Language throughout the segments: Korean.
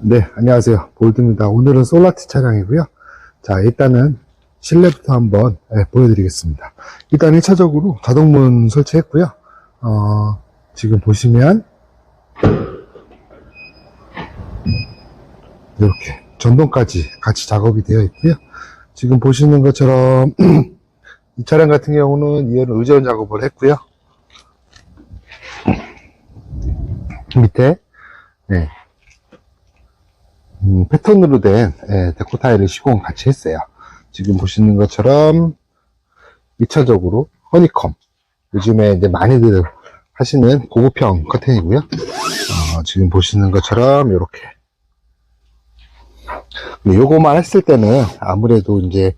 네, 안녕하세요. 볼드입니다. 오늘은 솔라티 차량이고요. 자, 일단은 실내부터 한번 예, 보여드리겠습니다. 일단 1차적으로 자동문 설치했고요. 어, 지금 보시면 이렇게 전동까지 같이 작업이 되어 있고요. 지금 보시는 것처럼 이 차량 같은 경우는 이어는 의전 작업을 했고요. 밑에 네, 음, 패턴으로 된 예, 데코 타일을 시공 같이 했어요. 지금 보시는 것처럼 2차적으로 허니컴 요즘에 이제 많이들 하시는 고급형 커튼이고요. 어, 지금 보시는 것처럼 이렇게 요거만 했을 때는 아무래도 이제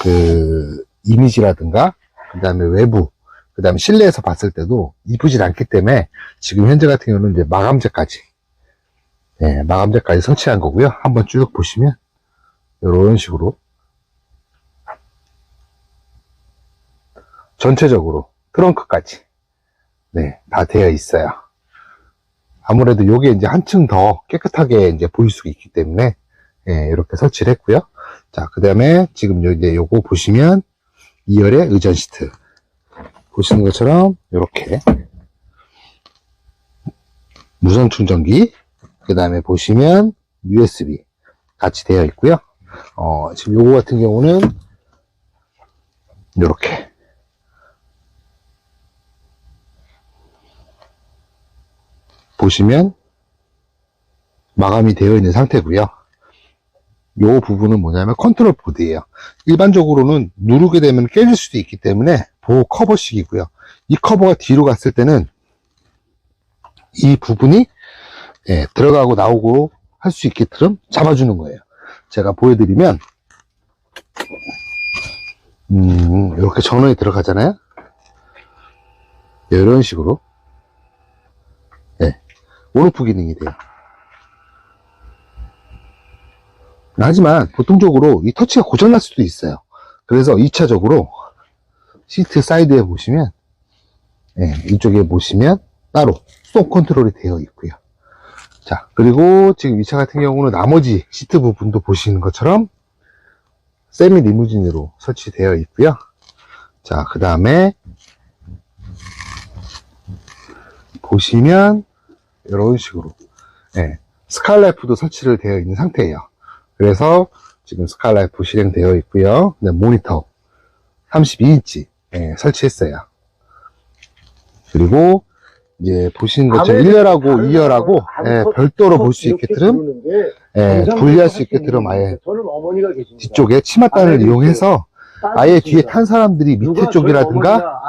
그 이미지라든가 그 다음에 외부 그 다음에 실내에서 봤을 때도 이쁘진 않기 때문에 지금 현재 같은 경우는 이제 마감재까지 네, 마감재까지 설치한 거고요. 한번 쭉 보시면 이런 식으로 전체적으로 트렁크까지 네, 다 되어 있어요. 아무래도 요게 이제 한층 더 깨끗하게 이제 보일 수 있기 때문에 예, 이렇게 설치를 했고요. 자, 그 다음에 지금 요, 이제 요거 보시면 2열의 의전 시트 보시는 것처럼 이렇게 무선 충전기 그 다음에 보시면 USB 같이 되어 있고요. 어, 지금 요거 같은 경우는 이렇게 보시면 마감이 되어 있는 상태고요. 요 부분은 뭐냐면 컨트롤 보드예요. 일반적으로는 누르게 되면 깨질 수도 있기 때문에 보호 커버식이고요. 이 커버가 뒤로 갔을 때는 이 부분이 예, 들어가고 나오고 할 수 있게끔 잡아주는 거예요. 제가 보여드리면 음, 이렇게 전원이 들어가잖아요. 이런 식으로 예, 온오프 기능이 돼요. 하지만 보통적으로 이 터치가 고장날 수도 있어요. 그래서 2차적으로 시트 사이드에 보시면 예, 이쪽에 보시면 따로 스톱 컨트롤이 되어 있고요. 자 그리고 지금 이 차 같은 경우는 나머지 시트 부분도 보시는 것처럼 세미 리무진으로 설치되어 있고요. 자그 다음에 보시면 이런 식으로 예, 스칼라이프도 설치를 되어 있는 상태예요. 그래서 지금 스칼라이프 실행되어 있고요. 네, 모니터 32인치 예, 설치했어요. 그리고 이제 보시는 것처럼 1열하고 2열하고 예, 별도로 볼 수 있게끔 예, 분리할 수 있게끔 아예 저는 어머니가 계십니다. 뒤쪽에 치맛단을 이용해서 아예 뒤에 탄 사람들이 밑에 쪽이라든가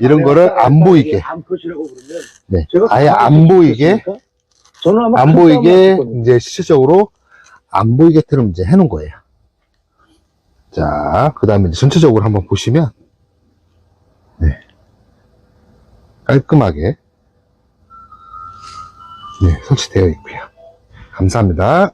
이런 거를 안 보이게. 네, 아예 안 보이게 있었습니까? 저는 아마 안큰 보이게. 이제 실질적으로 안 보이게끔 이제 해놓은 거예요. 자, 그 다음에 전체적으로 한번 보시면, 네. 깔끔하게, 네, 설치되어 있고요. 감사합니다.